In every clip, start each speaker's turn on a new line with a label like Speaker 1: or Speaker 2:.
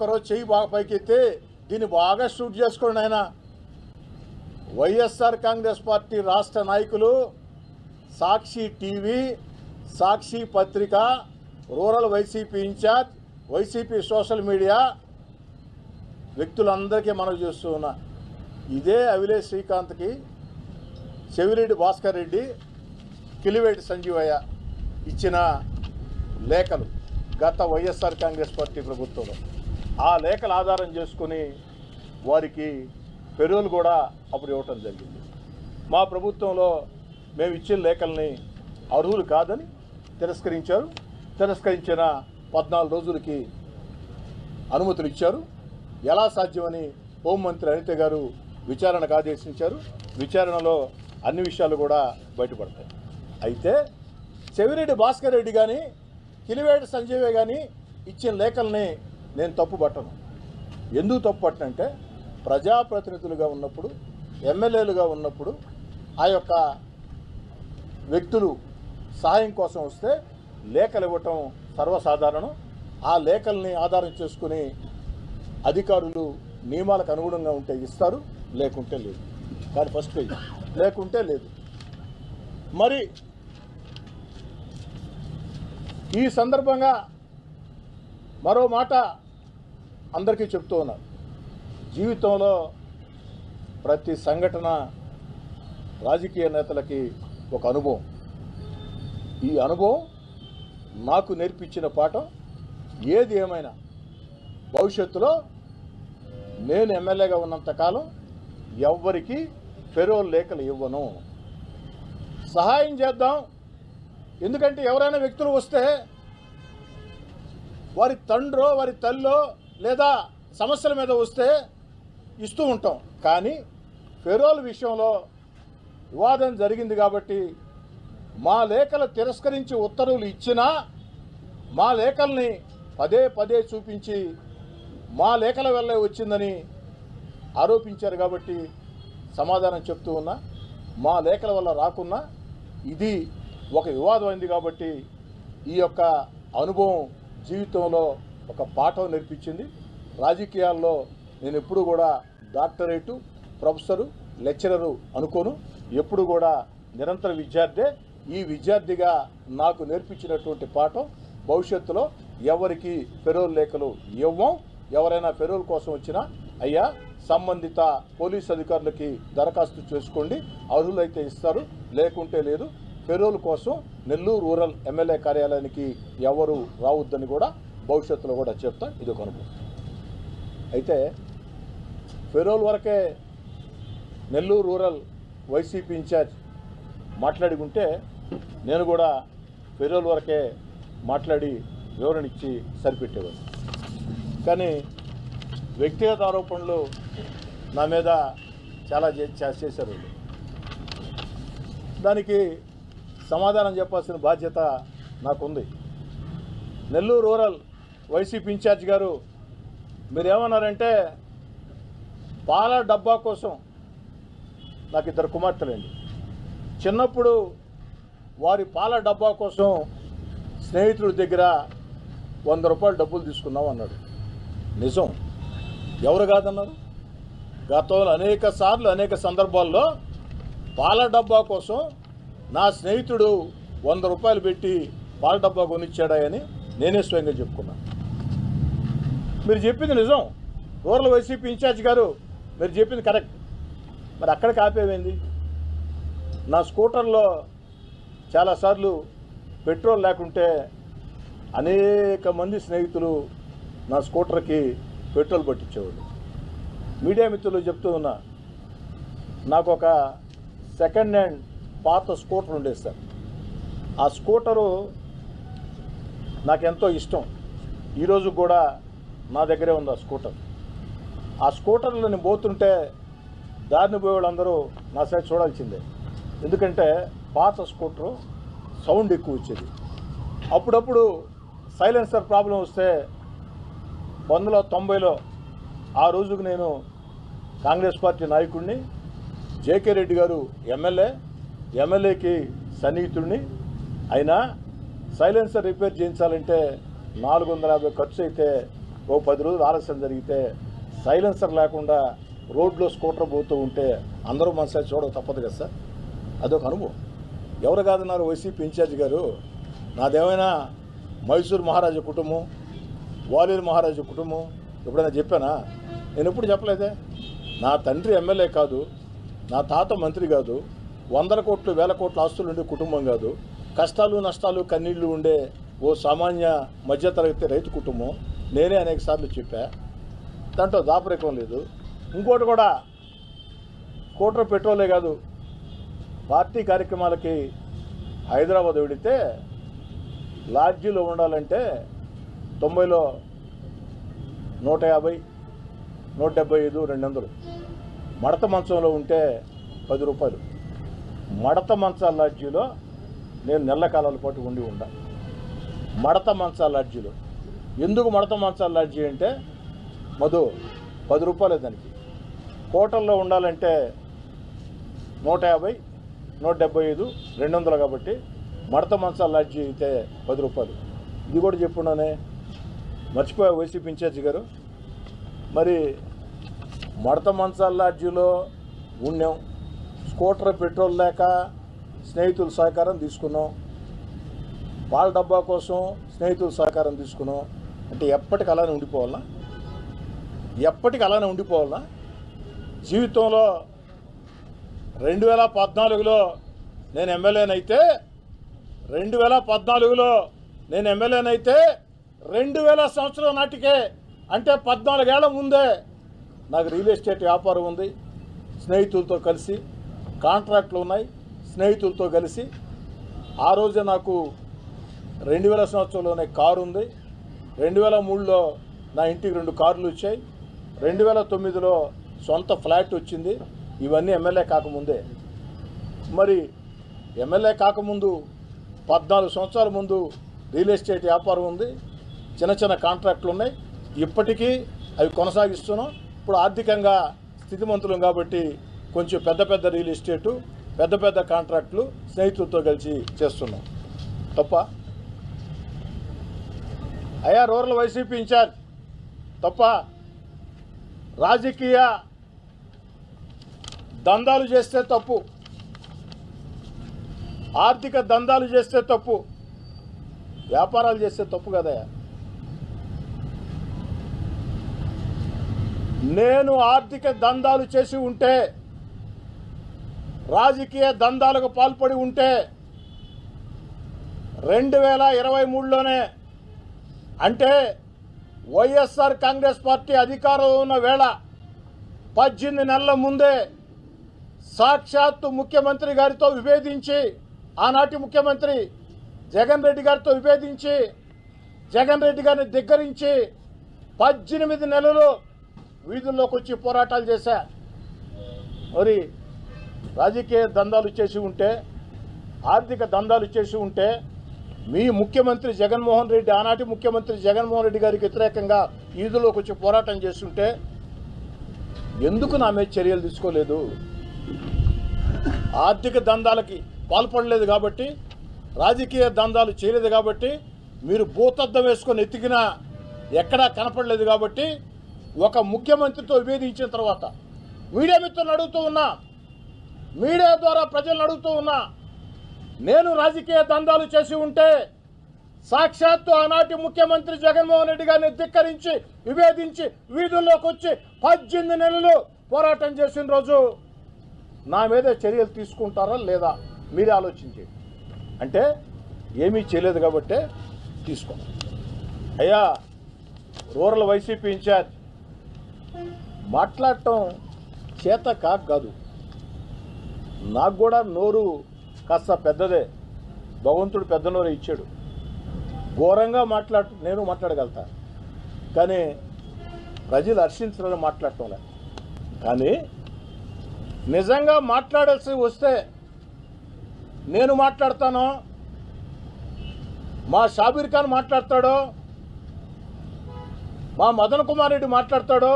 Speaker 1: ఒక్కరోజు చెయ్యి బాగా పైకెత్తి దీన్ని బాగా షూట్ చేసుకోండి ఆయన వైఎస్ఆర్ కాంగ్రెస్ పార్టీ రాష్ట్ర నాయకులు సాక్షి టీవీ సాక్షి పత్రిక rural YCP incharge YCP social media వ్యక్తులందరికీ మనం చేస్తూ ఉన్నా. ఇదే అవిలేష్ శ్రీకాంత్కి చెవిరెడ్డి భాస్కర్ రెడ్డి కిలివేటి సంజీవయ్య ఇచ్చిన లేఖలు గత వైఎస్ఆర్ కాంగ్రెస్ పార్టీ ప్రభుత్వంలో. ఆ లేఖలు ఆధారం చేసుకుని వారికి పెరువులు కూడా అప్పుడు ఇవ్వటం జరిగింది. మా ప్రభుత్వంలో మేము ఇచ్చిన లేఖల్ని అర్హులు కాదని తిరస్కరించారు. తిరస్కరించిన పద్నాలుగు రోజులకి అనుమతులు ఇచ్చారు. ఎలా సాధ్యమని హోంమంత్రి అనిత గారు విచారణకు ఆదేశించారు. విచారణలో అన్ని విషయాలు కూడా బయటపడతాయి. అయితే చెవిరెడ్డి భాస్కర్ రెడ్డి కానీ కిలివేటి సంజీవే కానీ ఇచ్చిన లేఖల్ని నేను తప్పు పట్టను. ఎందుకు తప్పు పట్టనంటే ప్రజాప్రతినిధులుగా ఉన్నప్పుడు ఎమ్మెల్యేలుగా ఉన్నప్పుడు ఆ యొక్క వ్యక్తులు సహాయం కోసం వస్తే లేఖలు ఇవ్వటం సర్వసాధారణం. ఆ లేఖల్ని ఆధారం చేసుకుని అధికారులు నియమాలకు అనుగుణంగా ఉంటే ఇస్తారు లేకుంటే లేదు. కానీ ఫస్ట్ పేజ్ లేకుంటే లేదు. మరి ఈ సందర్భంగా మరో మాట అందరికీ చెప్తూ ఉన్నారు జీవితంలో ప్రతి సంఘటన రాజకీయ నేతలకి ఒక అనుభవం. ఈ అనుభవం నాకు నేర్పించిన పాఠం ఏది ఏమైనా. భవిష్యత్తులో నేను ఎమ్మెల్యేగా ఉన్నంతకాలం ఎవ్వరికి ఫెరోల్ లేఖలు ఇవ్వను. సహాయం చేద్దాం. ఎందుకంటే ఎవరైనా వ్యక్తులు వస్తే వారి తండ్రో వారి తల్లో లేదా సమస్యల మీద వస్తే ఇస్తూ ఉంటాం. కానీ ఫెరోల్ విషయంలో వివాదం జరిగింది కాబట్టి మా లేఖలు తిరస్కరించి ఉత్తర్వులు ఇచ్చినా మా లేఖల్ని పదే పదే చూపించి మా లేఖల వల్లే వచ్చిందని ఆరోపించారు కాబట్టి సమాధానం చెప్తూ ఉన్నా మా లేఖల వల్ల రాకున్నా ఇది ఒక వివాదం అయింది కాబట్టి ఈ యొక్క అనుభవం జీవితంలో ఒక పాఠం నేర్పించింది. రాజకీయాల్లో నేను ఎప్పుడు కూడా డాక్టరేటు ప్రొఫెసరు లెక్చరరు అనుకోను. ఎప్పుడు కూడా నిరంతర విద్యార్థే. ఈ విద్యార్థిగా నాకు నేర్పించినటువంటి పాఠం భవిష్యత్తులో ఎవరికి ఫెరోల్ లేఖలు ఇవ్వం ఎవరైనా ఫెరోల్ కోసం వచ్చినా అయ్యా సంబంధిత పోలీస్ అధికారులకి దరఖాస్తు చేసుకోండి. అర్హులైతే ఇస్తారు లేకుంటే లేదు. ఫెరోల్ కోసం నెల్లూరు రూరల్ ఎమ్మెల్యే కార్యాలయానికి ఎవరు రావద్దని కూడా భవిష్యత్తులో కూడా చెప్తా ఇది ఒక అనుభవం. అయితే ఫెరోల్ వరకే నెల్లూరు రూరల్ వైసీపీ ఇన్ఛార్జ్ మాట్లాడి ఉంటే నేను కూడా ఫెరోల్ వరకే మాట్లాడి వివరణ ఇచ్చి సరిపెట్టేవాడిని. కానీ వ్యక్తిగత ఆరోపణలు నా మీద చాలా చే- చేశారు దానికి సమాధానం చెప్పాల్సిన బాధ్యత నాకుంది. నెల్లూరు రూరల్ వైసీపీ ఇన్ఛార్జ్ గారు మీరేమన్నారంటే పాల డబ్బా కోసం నాకు ఇద్దరు కుమార్తెలండి. చిన్నప్పుడు వారి పాల డబ్బా కోసం స్నేహితుడి దగ్గర వంద రూపాయలు డబ్బులు తీసుకున్నాం అన్నాడు. నిజం. ఎవరు కాదన్నారు? గతంలో అనేక సార్లు అనేక సందర్భాల్లో పాల డబ్బా కోసం నా స్నేహితుడు వంద రూపాయలు పెట్టి పాల డబ్బా కొనిచ్చాడా అని నేనే స్వయంగా చెప్పుకున్నాను. మీరు చెప్పింది నిజం. రూరల్ వైసీపీ ఇన్ఛార్జ్ గారు మీరు చెప్పింది కరెక్ట్. మరి అక్కడికి కాపేమైంది? నా స్కూటర్లో చాలాసార్లు పెట్రోల్ లేకుంటే అనేక మంది స్నేహితులు నా స్కూటర్కి పెట్రోల్ పట్టించేవాళ్ళు. మీడియా మిత్రులు చెప్తూ ఉన్నా నాకు ఒక సెకండ్ హ్యాండ్ పాత స్కూటర్ ఉండేది సార్. ఆ స్కూటరు నాకెంతో ఇష్టం. ఈరోజు కూడా నా దగ్గరే ఉంది ఆ స్కూటర్. ఆ స్కూటర్లో నేను పోతుంటే దారిని పోయే వాళ్ళందరూ నా సైడ్ చూడాల్సిందే. ఎందుకంటే పాత స్కూటర్ సౌండ్ ఎక్కువ వచ్చేది. అప్పుడప్పుడు సైలెన్సర్ ప్రాబ్లం వస్తే వందల తొంభైలో ఆ రోజుకు నేను కాంగ్రెస్ పార్టీ నాయకుడిని జేకే రెడ్డి గారు ఎమ్మెల్యే ఎమ్మెల్యేకి సన్నిహితుడిని. అయినా సైలెన్సర్ రిపేర్ చేయించాలంటే నాలుగు వందల యాభై ఖర్చు అయితే ఓ పది రోజులు ఆలస్యం జరిగితే సైలెన్సర్ లేకుండా రోడ్లో స్కూటర్ పోతూ ఉంటే అందరూ మనసారి చూడక తప్పదు కదా సార్? అదొక అనుభవం. ఎవరు కాదన్నారు వైసీపీ ఇన్ఛార్జ్ గారు? నాదేమైనా మైసూర్ మహారాజు కుటుంబం వాలేరు మహారాజు కుటుంబం? ఎప్పుడైనా చెప్పానా? నేను ఎప్పుడు చెప్పలేదే. నా తండ్రి ఎమ్మెల్యే కాదు నా తాత మంత్రి కాదు వందల కోట్లు వేల కోట్ల ఆస్తులు ఉండే కుటుంబం కాదు. కష్టాలు నష్టాలు కన్నీళ్ళు ఉండే ఓ సామాన్య మధ్యతరగతి రైతు కుటుంబం. నేనే అనేక సార్లు చెప్పా. దాంట్లో దాపరికం లేదు. ఇంకోటి కూడా కోట్ర పెట్రోలే కాదు పార్టీ కార్యక్రమాలకి హైదరాబాద్ వెడితే లాడ్జీలో ఉండాలంటే తొంభైలో నూట యాభై నూట డెబ్బై ఐదు రెండు వందలు. మడత మంచంలో ఉంటే పది రూపాయలు. మడత మంచాల లాడ్జీలో నేను నెల కాలాల పాటు ఉండి ఉండా. మడత మంచాల లాడ్జీలో. ఎందుకు మడత మంచాల లాడ్జీ అంటే మధు పది రూపాయలే దానికి. హోటల్లో ఉండాలంటే నూట యాభై నూట డెబ్బై ఐదు రెండు వందలు కాబట్టి మడత మంచాల లాడ్జీ అయితే పది రూపాయలు. ఇది కూడా చెప్పున్నానే. మర్చిపోయా వైసీపీ ఇన్ఛార్జి గారు. మరి మడత మంచాల లాడ్జీలో ఉన్నాం. స్కూటర్ పెట్రోల్ లేక స్నేహితుల సహకారం తీసుకున్నాం. పాల డబ్బా కోసం స్నేహితుల సహకారం తీసుకున్నాం. అంటే ఎప్పటికి అలానే ఉండిపోవాలా ఎప్పటికి అలానే ఉండిపోవాలా జీవితంలో రెండు వేల పద్నాలుగులో నేను ఎమ్మెల్యేనైతే రెండు వేల పద్నాలుగులో నేను ఎమ్మెల్యేనైతే రెండు వేల సంవత్సరం నాటికే అంటే పద్నాలుగేళ్ళ ముందే నాకు రియల్ ఎస్టేట్ వ్యాపారం ఉంది. స్నేహితులతో కలిసి కాంట్రాక్ట్లు ఉన్నాయి. స్నేహితులతో కలిసి ఆ రోజే నాకు రెండు వేల సంవత్సరంలోనే కారు ఉంది. రెండు వేల మూడులో నా ఇంటికి రెండు కార్లు వచ్చాయి. రెండు వేల తొమ్మిదిలో సొంత ఫ్లాట్ వచ్చింది. ఇవన్నీ ఎమ్మెల్యే కాకముందే. మరి ఎమ్మెల్యే కాకముందు పద్నాలుగు సంవత్సరాల ముందు రియల్ ఎస్టేట్ వ్యాపారం ఉంది. చిన్న చిన్న కాంట్రాక్ట్లు ఉన్నాయి ఇప్పటికీ అవి కొనసాగిస్తున్నాం. ఇప్పుడు ఆర్థికంగా స్థితిమంతులం కాబట్టి కొంచెం పెద్ద పెద్ద రియల్ ఎస్టేటు పెద్ద పెద్ద కాంట్రాక్ట్లు స్నేహితులతో కలిసి చేస్తున్నాం. తప్ప అయా రూరల్ వైసీపీ ఇన్ఛార్జ్. తప్ప రాజకీయ దందాలు చేస్తే తప్పు. ఆర్థిక దందాలు చేస్తే తప్పు. వ్యాపారాలు చేస్తే తప్పు కదయా నేను ఆర్థిక దందాలు చేసి ఉంటే రాజకీయ దందాలకు పాల్పడి ఉంటే రెండు వేల ఇరవై మూడులోనే అంటే వైఎస్ఆర్ కాంగ్రెస్ పార్టీ అధికారంలో ఉన్న వేళ పద్దెనిమిది నెలల ముందే సాక్షాత్తు ముఖ్యమంత్రి గారితో విభేదించి ఆనాటి ముఖ్యమంత్రి జగన్ రెడ్డి గారితో విభేదించి జగన్ రెడ్డి గారిని దగ్గరించి పద్దెనిమిది నెలలు వీధుల్లోకి వచ్చి పోరాటాలు చేశా. మరి రాజకీయ దందాలు చేసి ఉంటే ఆర్థిక దందాలు చేసి ఉంటే మీ ముఖ్యమంత్రి జగన్మోహన్ రెడ్డి ఆనాటి ముఖ్యమంత్రి జగన్మోహన్ రెడ్డి గారికి వ్యతిరేకంగా ఈదులోకి వచ్చి పోరాటం చేస్తుంటే ఎందుకు నా మీద చర్యలు తీసుకోలేదు? ఆర్థిక దందాలకి పాల్పడలేదు కాబట్టి రాజకీయ దందాలు చేయలేదు కాబట్టి మీరు భూతద్దం వేసుకొని ఎతికినా ఎక్కడా కనపడలేదు కాబట్టి ఒక ముఖ్యమంత్రితో విభేదించిన తర్వాత మీడియా మిత్రులను అడుగుతూ ఉన్నా మీడియా ద్వారా ప్రజలను అడుగుతూ ఉన్నా నేను రాజకీయ దందాలు చేసి ఉంటే సాక్షాత్తు ఆనాటి ముఖ్యమంత్రి జగన్మోహన్ రెడ్డి గారిని ధిక్కరించి విభేదించి వీధుల్లోకి వచ్చి పద్దెనిమిది నెలలు పోరాటం చేసిన రోజు నా మీద చర్యలు తీసుకుంటారా లేదా మీరే ఆలోచించి అంటే ఏమీ చేయలేదు కాబట్టే తీసుకో అయ్యా రూరల్ వైసీపీ ఇన్ఛార్జ్ మాట్లాడటం చేత కాదు. నాకు కూడా నోరు కాస్త పెద్దదే. భగవంతుడు పెద్దనోరే ఇచ్చాడు. ఘోరంగా మాట్లాడు నేను మాట్లాడగలుగుతా. కానీ ప్రజలు హర్షించడం మాట్లాడటంలే కానీ నిజంగా మాట్లాడాల్సి వస్తే నేను మాట్లాడతాను మా షాబీర్ ఖాన్ మాట్లాడతాడో మా మదన్ కుమార్ రెడ్డి మాట్లాడతాడో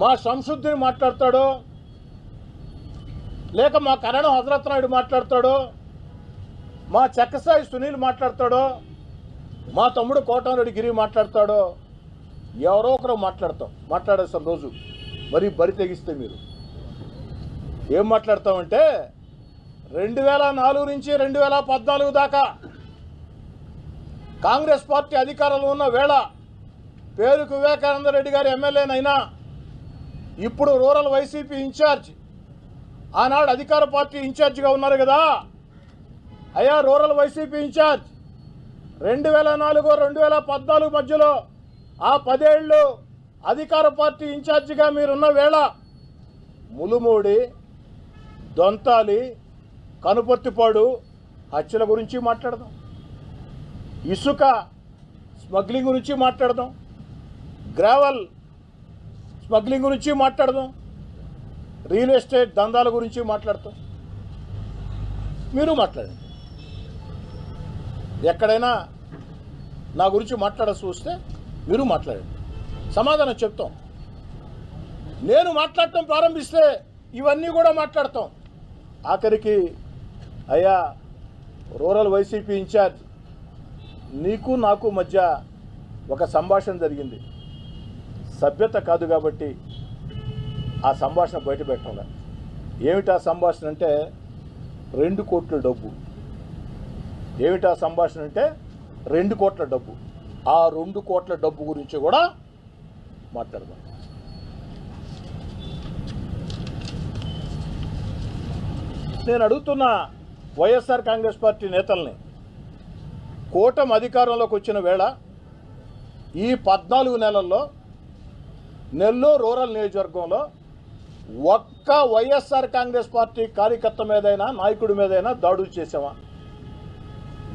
Speaker 1: మా శంసుద్దీన్ మాట్లాడతాడో లేక మా కన్నడం హజరత్ నాయుడు మాట్లాడతాడో? మా చెక్కసాయి సునీల్ మాట్లాడతాడో? మా తమ్ముడు కోటారెడ్డి గిరి మాట్లాడతాడో? ఎవరో ఒకరు మాట్లాడతాం. మాట్లాడేస్తాం రోజు. మరి బరి తెగిస్తే మీరు. ఏం మాట్లాడతామంటే రెండు వేల నాలుగు నుంచి రెండు వేల పద్నాలుగు దాకా కాంగ్రెస్ పార్టీ అధికారంలో ఉన్న వేళ పేరుకు వివేకానంద రెడ్డి గారు ఎమ్మెల్యేనైనా ఇప్పుడు రూరల్ వైసీపీ ఇన్ఛార్జ్ ఆనాడు అధికార పార్టీ ఇన్ఛార్జిగా ఉన్నారు కదా. అయ్యా రూరల్ వైసీపీ ఇన్ఛార్జ్. రెండు వేల నాలుగు రెండు వేల పద్నాలుగు మధ్యలో ఆ పదేళ్ళు అధికార పార్టీ ఇన్ఛార్జిగా మీరున్న వేళ ములుమూడి దొంతాలి కనుపర్తిపాడు హత్యల గురించి మాట్లాడదాం. ఇసుక స్మగ్లింగ్ గురించి మాట్లాడదాం. గ్రావెల్ స్మగ్లింగ్ గురించి మాట్లాడదాం. రియల్ ఎస్టేట్ దందాల గురించి మాట్లాడతాం. మీరు మాట్లాడండి. ఎక్కడైనా నా గురించి మాట్లాడాల్సి వస్తే మీరు మాట్లాడండి. సమాధానం చెప్తాం. నేను మాట్లాడటం ప్రారంభిస్తే ఇవన్నీ కూడా మాట్లాడతాం. ఆఖరికి అయ్యా రూరల్ వైసీపీ ఇన్ఛార్జ్ నీకు నాకు మధ్య ఒక సంభాషణ జరిగింది. సభ్యత కాదు కాబట్టి ఆ సంభాషణ బయట పెట్టాలి. ఏమిటా సంభాషణ అంటే రెండు కోట్ల డబ్బు. ఏమిటా సంభాషణ అంటే రెండు కోట్ల డబ్బు. ఆ రెండు కోట్ల డబ్బు గురించి కూడా మాట్లాడదాం. నేను అడుగుతున్న వైఎస్ఆర్ కాంగ్రెస్ పార్టీ నేతల్ని కూటమి అధికారంలోకి వచ్చిన వేళ ఈ పద్నాలుగు నెలల్లో నెల్లూరు రూరల్ నియోజకవర్గంలో ఒక్క వైఎస్ఆర్ కాంగ్రెస్ పార్టీ కార్యకర్త మీదైనా నాయకుడి మీదైనా దాడులు చేసామా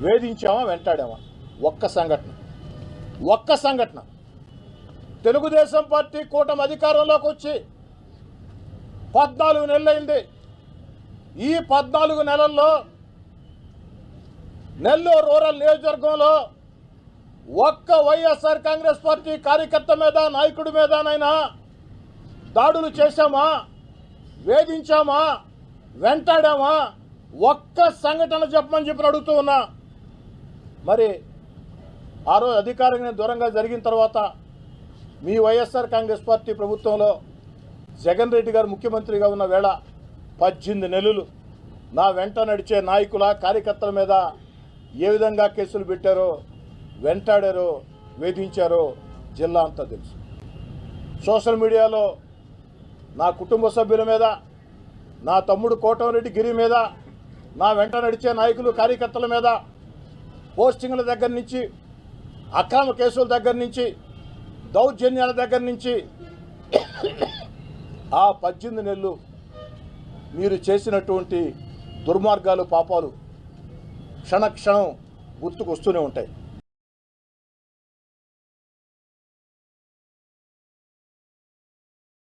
Speaker 1: వేధించామా వెంటాడామా ఒక్క సంఘటన. ఒక్క సంఘటన. తెలుగుదేశం పార్టీ కూటమి అధికారంలోకి వచ్చి పద్నాలుగు నెలలైంది. ఈ పద్నాలుగు నెలల్లో నెల్లూరు రూరల్ నియోజకవర్గంలో ఒక్క వైఎస్ఆర్ కాంగ్రెస్ పార్టీ కార్యకర్త మీద నాయకుడి మీదనైనా దాడులు చేశామా? వేధించామా? వెంటాడామా? ఒక్క సంఘటన చెప్పమని చెప్పి అడుగుతూ ఉన్నా. మరి ఆ రోజు అధికారంగా దూరంగా జరిగిన తర్వాత మీ వైఎస్ఆర్ కాంగ్రెస్ పార్టీ ప్రభుత్వంలో జగన్ రెడ్డి గారు ముఖ్యమంత్రిగా ఉన్న వేళ పద్దెనిమిది నెలలు నా వెంట నడిచే నాయకుల కార్యకర్తల మీద ఏ విధంగా కేసులు పెట్టారో వెంటాడారో వేధించారో జిల్లా అంతా తెలుసు. సోషల్ మీడియాలో నా కుటుంబ సభ్యుల మీద నా తమ్ముడు కోటమిరెడ్డి గిరి మీద నా వెంట నడిచే నాయకులు కార్యకర్తల మీద పోస్టింగ్ల దగ్గర నుంచి అక్రమ కేసుల దగ్గర నుంచి దౌర్జన్యాల దగ్గర నుంచి ఆ పద్దెనిమిది నెలలు మీరు చేసినటువంటి దుర్మార్గాలు పాపాలు క్షణక్షణం గుర్తుకు వస్తూనే ఉంటాయి.